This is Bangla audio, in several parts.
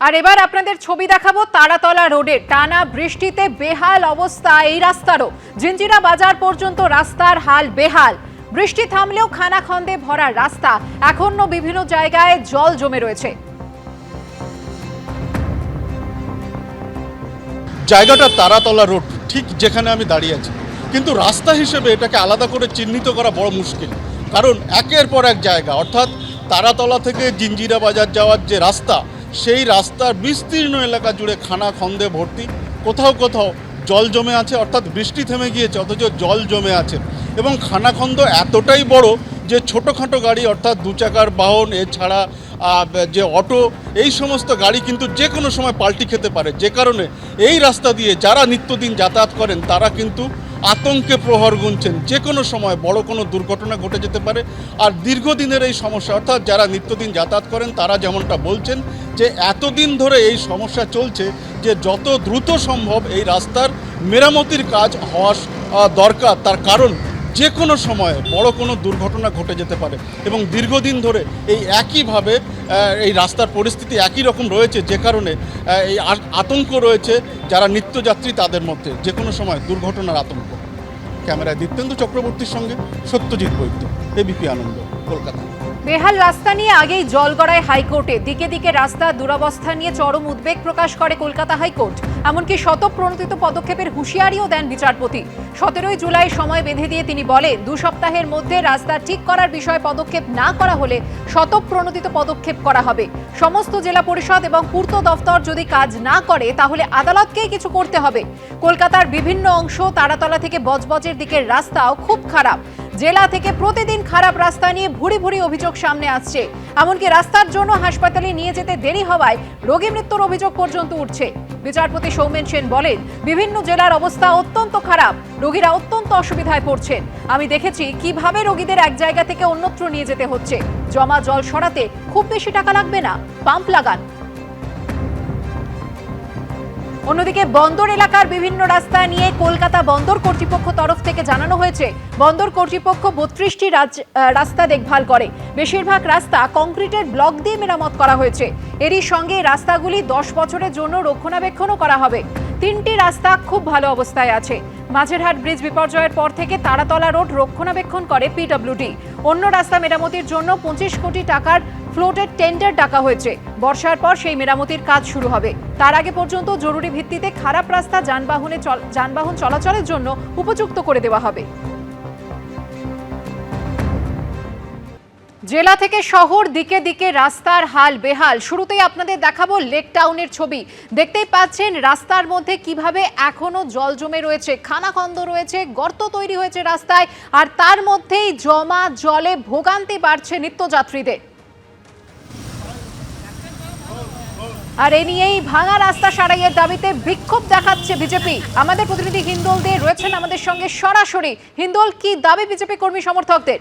আর এবার আপনাদের ছবি দেখাবো তারাতলা রোডে। টানা বৃষ্টিতে বেহাল অবস্থা এই রাস্তারও। জিঞ্জিরা বাজার পর্যন্ত রাস্তার হাল বেহাল। বৃষ্টি থামলেও খানাখন্দে ভরা রাস্তা। এখনও বিভিন্ন জায়গায় জল জমে রয়েছে। জায়গাটা তারাতলা রোড, ঠিক যেখানে আমি দাঁড়িয়ে আছি। কিন্তু রাস্তা হিসেবে এটাকে আলাদা করে চিহ্নিত করা বড় মুশকিল। কারণ একের পর এক জায়গা, অর্থাৎ তারাতলা থেকে জিঞ্জিরা বাজার যাওয়ার যে রাস্তা সেই রাস্তার বিস্তীর্ণ এলাকা জুড়ে খানা খন্দে ভর্তি। কোথাও কোথাও জল জমে আছে, অর্থাৎ বৃষ্টি থেমে গিয়েছে, অথচ জল জমে আছে। এবং খানাখন্দ এতটাই বড় যে ছোটোখাটো গাড়ি, অর্থাৎ দু চাকার বাহন, এছাড়া যে অটো, এই সমস্ত গাড়ি কিন্তু যে কোনো সময় পাল্টি খেতে পারে। যে কারণে এই রাস্তা দিয়ে যারা নিত্যদিন যাতায়াত করেন, তারা কিন্তু আতঙ্কে প্রহর গুনছেন। যে কোনো সময় বড় কোনো দুর্ঘটনা ঘটে যেতে পারে, আর দীর্ঘদিনের এই সমস্যা, অর্থাৎ যারা নিত্যদিন যাতায়াত করেন, তারা যেমনটা বলছেন যে, এতদিন ধরে এই সমস্যা চলছে যে, যত দ্রুত সম্ভব এই রাস্তার মেরামতির কাজ হওয়া দরকার। তার কারণ, যে কোনো সময়ে বড় কোনো দুর্ঘটনা ঘটে যেতে পারে। এবং দীর্ঘদিন ধরে এই একইভাবে এই রাস্তার পরিস্থিতি একই রকম রয়েছে, যে কারণে এই আতঙ্ক রয়েছে যারা নিত্যযাত্রী তাদের মধ্যে, যে কোনো সময় দুর্ঘটনার আতঙ্ক। ক্যামেরায় দীপ্তেন্দু চক্রবর্তীর সঙ্গে সত্যজিৎ বৈদ্য এবিপি আনন্দ কলকাতা। বেহাল রাস্তা নিয়ে আগেই জল গড়ায় হাইকোর্টে। দিকে দিকে রাস্তা দুরবস্থা নিয়ে চরম উদ্বেগ প্রকাশ করে কলকাতা হাইকোর্ট। এমনকি শতপ্রণোদিত পদক্ষেপের হুঁশিয়ারিও দেন বিচারপতি। সতেরোই জুলাই সময় বেঁধে দিয়ে তিনি বলেন, দু সপ্তাহের মধ্যে রাস্তা ঠিক করার বিষয়ে পদক্ষেপ না করা হলে শতপ্রণোদিত পদক্ষেপ করা হবে। সমস্ত জেলা পরিষদ এবং পূর্ত দফতর যদি কাজ না করে, তাহলে আদালতকেই কিছু করতে হবে। কলকাতার বিভিন্ন অংশ তারাতলা থেকে বজবজের দিকের রাস্তাও খুব খারাপ। জেলা থেকে প্রতিদিন খারাপ রাস্তা নিয়ে ভুরি ভুরি অভিযোগ সামনে আসছে। এমনকি রাস্তার জন্য হাসপাতালে নিয়ে যেতে দেরি হওয়ায় রোগী মৃত্যুর অভিযোগ পর্যন্ত উঠছে। বিচারপতি সৌমেন সেন বলেন, বিভিন্ন জেলার অবস্থা অত্যন্ত খারাপ। রোগীরা অত্যন্ত অসুবিধায় পড়ছেন। আমি দেখেছি কীভাবে রোগীদের এক জায়গা থেকে অন্যত্র নিয়ে যেতে হচ্ছে। জমা জল সরাতে খুব বেশি টাকা লাগবে না। পাম্প লাগান। অন্যদিকে বন্দর এলাকার বিভিন্ন রাস্তা নিয়ে কলকাতা বন্দর কর্তৃপক্ষ তরফ থেকে জানানো হয়েছে, বন্দর কর্তৃপক্ষ বত্রিশটি রাস্তা দেখভাল করে। বেশিরভাগ রাস্তা কংক্রিটের ব্লক দিয়ে মেরামত করা হয়েছে। এরই সঙ্গে রাস্তাগুলি দশ বছরের জন্য রক্ষণাবেক্ষণও করা হবে। তিনটি রাস্তা খুব ভালো অবস্থায় আছে। মাঝেরহাট ব্রিজ বিপর্যয়ের পর থেকে তারাতলা রোড রক্ষণাবেক্ষণ করে পিডব্লিউডি। অন্য রাস্তা মেরামতির জন্য পঁচিশ কোটি টাকার ফ্লোটের টেন্ডার ডাকা হয়েছে। বর্ষার পর সেই মেরামতির কাজ শুরু হবে। তার আগে পর্যন্ত জরুরি ভিত্তিতে খারাপ রাস্তা যানবাহনে যানবাহন চলাচলের জন্য উপযুক্ত করে দেওয়া হবে। জেলা থেকে শহর দিকে দিকে রাস্তার হাল বেহাল। শুরুতেই আপনাদের দেখাবো লেক টাউনের ছবি। দেখতেই পাচ্ছেন রাস্তার মধ্যে কীভাবে এখনও জল জমে রয়েছে। খানাখন্দ রয়েছে, গর্ত তৈরি হয়েছে রাস্তায়, আর তার মধ্যেই জমা জলে ভোগান্তি বাড়ছে নিত্যযাত্রীদের। আর এ নিয়েই ভাঙা রাস্তা সারাইয়ের দাবিতে বিক্ষোভ দেখাচ্ছে বিজেপি। আমাদের প্রতিনিধি হিন্দোল দে রয়েছেন আমাদের সঙ্গে সরাসরি। হিন্দোল, কি দাবি বিজেপি কর্মী সমর্থকদের?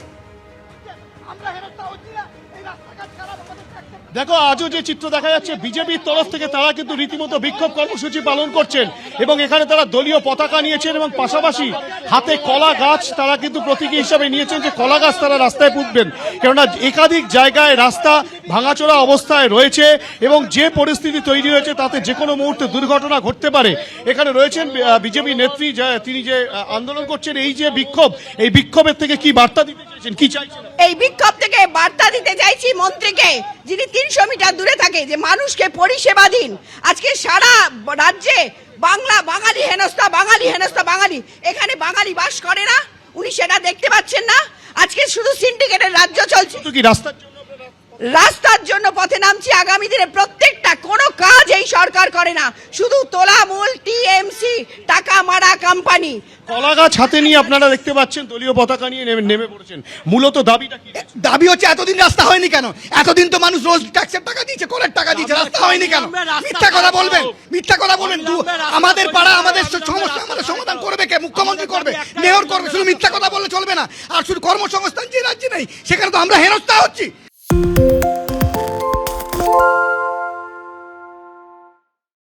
দেখো, আজও যে চিত্র দেখা যাচ্ছে, বিজেপির তরফ থেকে তারা কিন্তু রীতিমতো বিক্ষোভ কর্মসূচি পালন করছেন এবং এখানে তারা দলীয় পতাকা নিয়েছেন এবং পাশাপাশি হাতে কলা গাছ তারা কিন্তু প্রতীকী হিসাবে নিয়েছেন যে কলা গাছ তারা রাস্তায় পুঁতবেন। কেননা একাধিক জায়গায় রাস্তা ভাঙাচোরা অবস্থায় রয়েছে এবং যে পরিস্থিতি তৈরি হয়েছে তাতে যে কোনো মুহূর্তে দুর্ঘটনা ঘটতে পারে। এখানে রয়েছেন বিজেপি নেত্রী যা- তিনি যে আন্দোলন করছেন এই যে বিক্ষোভ এই বিক্ষোভের থেকে কি বার্তা দিতে চাইছেন? কি চাইছেন? এই বিক্ষোভ থেকে বার্তা দিতে চাইছি মন্ত্রীকে যিনি তিনশো মিটার দূরে থাকে যে মানুষকে পরিষেবা দিন। আজকে সারা রাজ্যে বাংলা বাঙালি হেনস্থা বাঙালি হেনস্থা বাঙালি। এখানে বাঙালি বাস করে না উনি সেটা দেখতে পাচ্ছেন না। আজকে শুধু সিন্ডিকেটের রাজ্য চলছে। কি জন্য? রাস্তার জন্য পথে নামছি আগামী দিনে প্রত্যেকটা কোনো কাজ এই সরকার করে না। শুধু তোলামূল টিএমসি টাকা মারা কোম্পানি কলা গাছ হাতে নিয়ে আপনারা দেখতে পাচ্ছেন দলীয় পতাকা নিয়ে নেমে নেমে পড়েছেন। মূলত দাবিটা কি? দাবি হচ্ছে এতদিন রাস্তা হয়নি কেন? এতদিন তো মানুষ রোজ ট্যাক্সের টাকা দিয়েছে কলের টাকা দিয়েছে রাস্তা হয়নি কেন? মিথ্যা কথা বলবেন মিথ্যা কথা বলবেন। দু- আমাদের পাড়া আমাদের সমস্যা আমাদের সমাধান করবে কে? মুখ্যমন্ত্রী করবে? মেয়র করবে? শুধু মিথ্যা কথা বললে চলবে না। আর শুধু কর্মসংস্থান যে রাজ্যে নেই সেখানে তো আমরা হেনস্থা হচ্ছি।